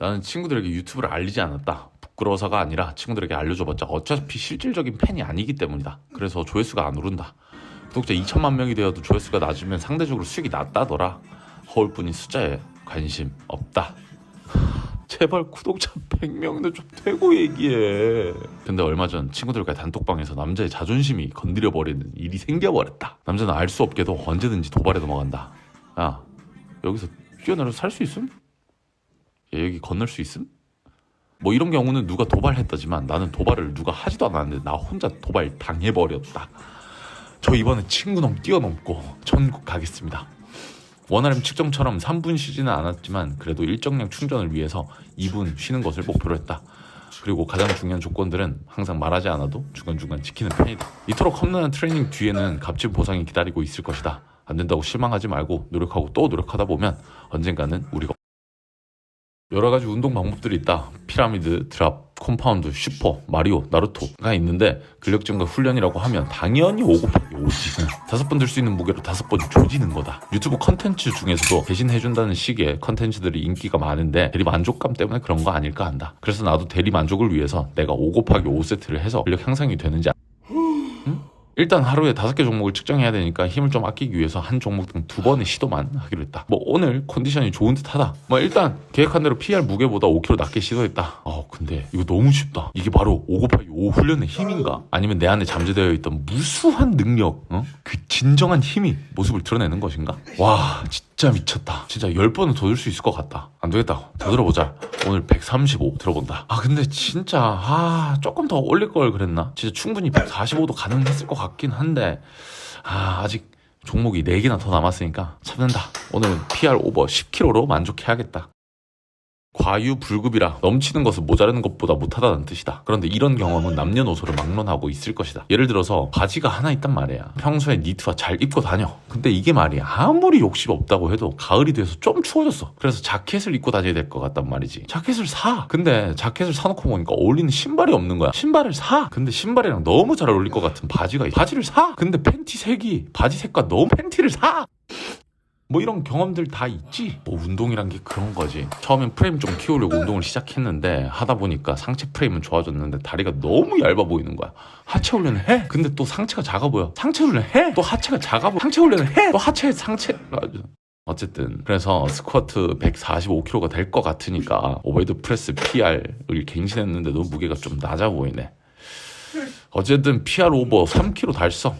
나는 친구들에게 유튜브를 알리지 않았다. 부끄러워서가 아니라 친구들에게 알려줘봤자 어차피 실질적인 팬이 아니기 때문이다. 그래서 조회수가 안 오른다. 구독자 2천만 명이 되어도 조회수가 낮으면 상대적으로 수익이 낮다더라. 허울뿐인 숫자에 관심 없다. 제발 구독자 100명은 좀 되고 얘기해. 근데 얼마 전 친구들과 단톡방에서 남자의 자존심이 건드려 버리는 일이 생겨버렸다. 남자는 알 수 없게도 언제든지 도발에 넘어간다. 야 여기서 뛰어내려 살 수 있음? 야, 여기 건널 수 있음? 뭐 이런 경우는 누가 도발했다지만 나는 도발을 누가 하지도 않았는데 나 혼자 도발 당해버렸다. 저 이번에 친구놈 뛰어넘고 천국 가겠습니다. 원활함 측정처럼 3분 쉬지는 않았지만 그래도 일정량 충전을 위해서 2분 쉬는 것을 목표로 했다. 그리고 가장 중요한 조건들은 항상 말하지 않아도 중간중간 지키는 편이다. 이토록 험난한 트레이닝 뒤에는 값진 보상이 기다리고 있을 것이다. 안 된다고 실망하지 말고 노력하고 또 노력하다 보면 언젠가는 우리가 여러 가지 운동 방법들이 있다. 피라미드, 드랍, 콤파운드, 슈퍼, 마리오, 나루토가 있는데 근력 증가 훈련이라고 하면 당연히 5 곱하기 5지. 다섯 번 들 수 있는 무게로 다섯 번 조지는 거다. 유튜브 컨텐츠 중에서도 대신 해준다는 식의 컨텐츠들이 인기가 많은데 대리 만족감 때문에 그런 거 아닐까 한다. 그래서 나도 대리 만족을 위해서 내가 5 곱하기 5 세트를 해서 근력 향상이 되는지 응? 일단 하루에 다섯 개 종목을 측정해야 되니까 힘을 좀 아끼기 위해서 한 종목 등 두 번의 시도만 하기로 했다. 뭐 오늘 컨디션이 좋은 듯하다. 뭐 일단 계획한 대로 PR 무게보다 5kg 낮게 시도했다. 어 근데 이거 너무 쉽다. 이게 바로 5 곱하기 5 훈련의 힘인가? 아니면 내 안에 잠재되어 있던 무수한 능력, 어? 그 진정한 힘이 모습을 드러내는 것인가? 와 진짜 미쳤다. 진짜 10번은 더 들 수 있을 것 같다. 안 되겠다. 더 들어보자. 오늘 135 들어본다. 아 근데 진짜 아 조금 더 올릴 걸 그랬나? 진짜 충분히 145도 가능했을 것 같긴 한데 아 아직 종목이 4개나 더 남았으니까 참는다. 오늘은 PR 오버 10kg로 만족해야겠다. 과유불급이라 넘치는 것은 모자라는 것보다 못하다는 뜻이다. 그런데 이런 경험은 남녀노소를 막론하고 있을 것이다. 예를 들어서 바지가 하나 있단 말이야. 평소에 니트와 잘 입고 다녀. 근데 이게 말이야. 아무리 욕심 없다고 해도 가을이 돼서 좀 추워졌어. 그래서 자켓을 입고 다녀야 될 것 같단 말이지. 자켓을 사. 근데 자켓을 사놓고 보니까 어울리는 신발이 없는 거야. 신발을 사. 근데 신발이랑 너무 잘 어울릴 것 같은 바지가 있어. 바지를 사. 근데 팬티 색이 바지 색과 너무 팬티를 사. 뭐 이런 경험들 다 있지. 뭐 운동이란 게 그런 거지. 처음엔 프레임 좀 키우려고 운동을 시작했는데 하다 보니까 상체 프레임은 좋아졌는데 다리가 너무 얇아 보이는 거야. 하체 훈련을 해. 근데 또 상체가 작아 보여. 상체 훈련 해. 또 하체가 작아 보여. 상체 훈련을 해. 또 하체 상체 어쨌든 그래서 스쿼트 145kg가 될 것 같으니까 오버헤드 프레스 PR을 갱신했는데도 무게가 좀 낮아 보이네. 어쨌든 PR 오버 3kg 달성.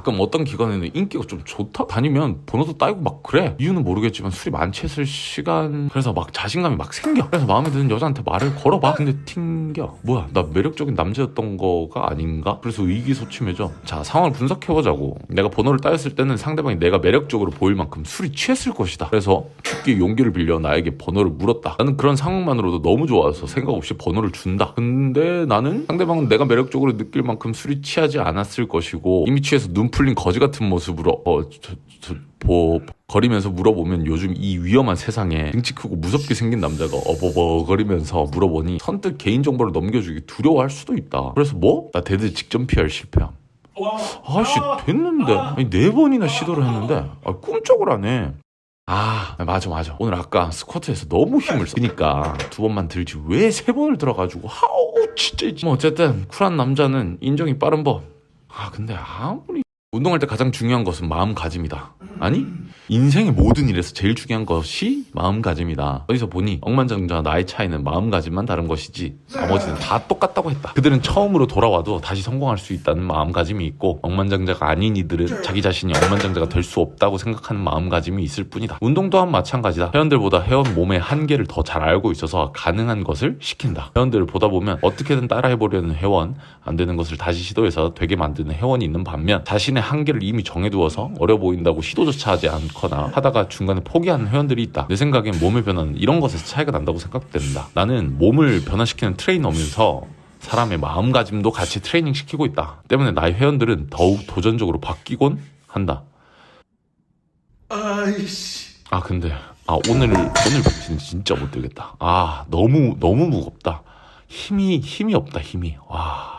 가끔 어떤 기관에는 인기가 좀 좋다? 다니면 번호도 따이고 막 그래. 이유는 모르겠지만 술이 만취했을 시간 그래서 막 자신감이 막 생겨. 그래서 마음에 드는 여자한테 말을 걸어봐. 근데 튕겨. 뭐야 나 매력적인 남자였던 거가 아닌가? 그래서 의기소침해져. 자 상황을 분석해보자고. 내가 번호를 따였을 때는 상대방이 내가 매력적으로 보일 만큼 술이 취했을 것이다. 그래서 죽기 용기를 빌려 나에게 번호를 물었다. 나는 그런 상황만으로도 너무 좋아서 생각 없이 번호를 준다. 근데 나는 상대방은 내가 매력적으로 느낄 만큼 술이 취하지 않았을 것이고 이미 취해서 눈 풀린 거지 같은 모습으로 어, 저, 저, 보, 거리면서 물어보면 요즘 이 위험한 세상에 등치 크고 무섭게 생긴 남자가 어버버거리면서 물어보니 선뜻 개인정보를 넘겨주기 두려워할 수도 있다. 그래서 뭐? 나 데드 직전 PR 실패함. 아씨 됐는데 아니, 네 번이나 시도를 했는데 아, 꿈쩍을 안 해. 아 맞아 맞아 오늘 아까 스쿼트에서 너무 힘을 써 그니까 두 번만 들지 왜 세 번을 들어가지고 하우 진짜 뭐 어쨌든 쿨한 남자는 인정이 빠른 법 아 근데 아무리 운동할 때 가장 중요한 것은 마음가짐이다. 아니? 인생의 모든 일에서 제일 중요한 것이 마음가짐이다. 어디서 보니 억만장자 나의 차이는 마음가짐만 다른 것이지 나머지는 다 똑같다고 했다. 그들은 처음으로 돌아와도 다시 성공할 수 있다는 마음가짐이 있고 억만장자가 아닌 이들은 자기 자신이 억만장자가 될 수 없다고 생각하는 마음가짐이 있을 뿐이다. 운동 또한 마찬가지다. 회원들보다 회원 몸의 한계를 더 잘 알고 있어서 가능한 것을 시킨다. 회원들을 보다 보면 어떻게든 따라해보려는 회원, 안 되는 것을 다시 시도해서 되게 만드는 회원이 있는 반면 자신의 한계를 이미 정해두어서 어려 보인다고 시도조차 하지 않 거나 하다가 중간에 포기하는 회원들이 있다. 내 생각엔 몸의 변화는 이런 것에서 차이가 난다고 생각된다. 나는 몸을 변화시키는 트레이너면서 사람의 마음가짐도 같이 트레이닝 시키고 있다. 때문에 나의 회원들은 더욱 도전적으로 바뀌곤 한다. 아이씨. 아 근데 아 오늘 오늘 백신 진짜 못 들겠다. 아 너무 너무 무겁다. 힘이 힘이 없다 힘이 와.